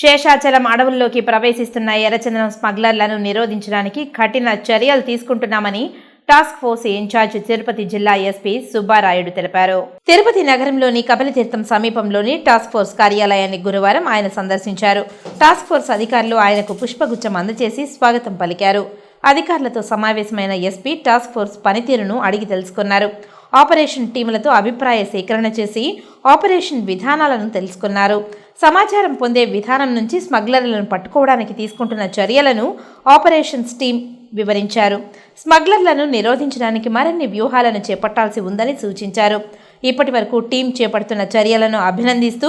శేషాచలం అడవుల్లోకి ప్రవేశిస్తున్న ఎర్రచందనం స్మగ్లర్లను నిరోధించడానికి కఠిన చర్యలు తీసుకుంటున్నామని టాస్క్ ఫోర్స్ ఇన్ఛార్జ్ తిరుపతి జిల్లా ఎస్పీ సుబ్బారాయుడు తెలిపారు. తిరుపతి నగరంలోని కపిలతీర్థం సమీపంలోని టాస్క్ ఫోర్స్ కార్యాలయాన్ని గురువారం ఆయన సందర్శించారు. టాస్క్ ఫోర్స్ అధికారులు ఆయనకు పుష్పగుచ్చం అందజేసి స్వాగతం పలికారు. అధికారులతో సమావేశమైన ఎస్పీ టాస్క్ ఫోర్స్ పనితీరును అడిగి తెలుసుకున్నారు. ఆపరేషన్ టీములతో అభిప్రాయ సేకరణ చేసి ఆపరేషన్ విధానాలను తెలుసుకున్నారు. సమాచారం పొందే విధానం నుంచి స్మగ్లర్లను పట్టుకోవడానికి తీసుకుంటున్న చర్యలను ఆపరేషన్స్ టీం వివరించారు. స్మగ్లర్లను నిరోధించడానికి మరిన్ని వ్యూహాలను చేపట్టాల్సి ఉందని సూచించారు. ఇప్పటి వరకు టీం చేపడుతున్న చర్యలను అభినందిస్తూ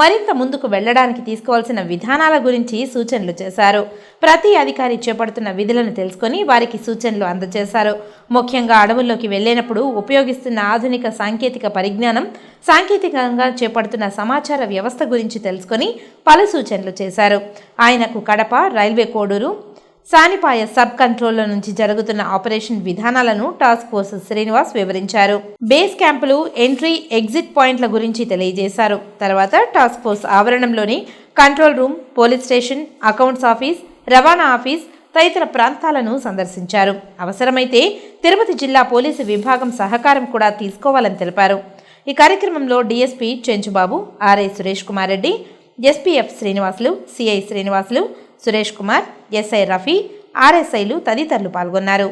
మరింత ముందుకు వెళ్ళడానికి తీసుకోవాల్సిన విధానాల గురించి సూచనలు చేశారు. ప్రతి అధికారి చేపడుతున్న విధులను తెలుసుకొని వారికి సూచనలు అందజేశారు. ముఖ్యంగా అడవుల్లోకి వెళ్ళేనప్పుడు ఉపయోగిస్తున్న ఆధునిక సాంకేతిక పరిజ్ఞానం సాంకేతికంగా చేపడుతున్న సమాచార వ్యవస్థ గురించి తెలుసుకొని పలు సూచనలు చేశారు. ఆయనకు కడప రైల్వే కోడూరు సానిపాయ సబ్ కంట్రోల్లో నుంచి జరుగుతున్న ఆపరేషన్ విధానాలను టాస్క్ ఫోర్స్ శ్రీనివాస్ వివరించారు. బేస్ క్యాంపులు ఎంట్రీ ఎగ్జిట్ పాయింట్ల గురించి తెలియజేశారు. తర్వాత task force ఆవరణంలోని control room police station accounts office రవాణా ఆఫీస్ తదితర ప్రాంతాలను సందర్శించారు. అవసరమైతే తిరుపతి జిల్లా పోలీసు విభాగం సహకారం కూడా తీసుకోవాలని తెలిపారు. ఈ కార్యక్రమంలో DSP Chenchubabu RI Suresh Kumar Reddy SPF Srinivasulu CI Srinivasulu Suresh Kumar SI Rafi ఆర్ఎస్ఐలు తదితరులు పాల్గొన్నారు.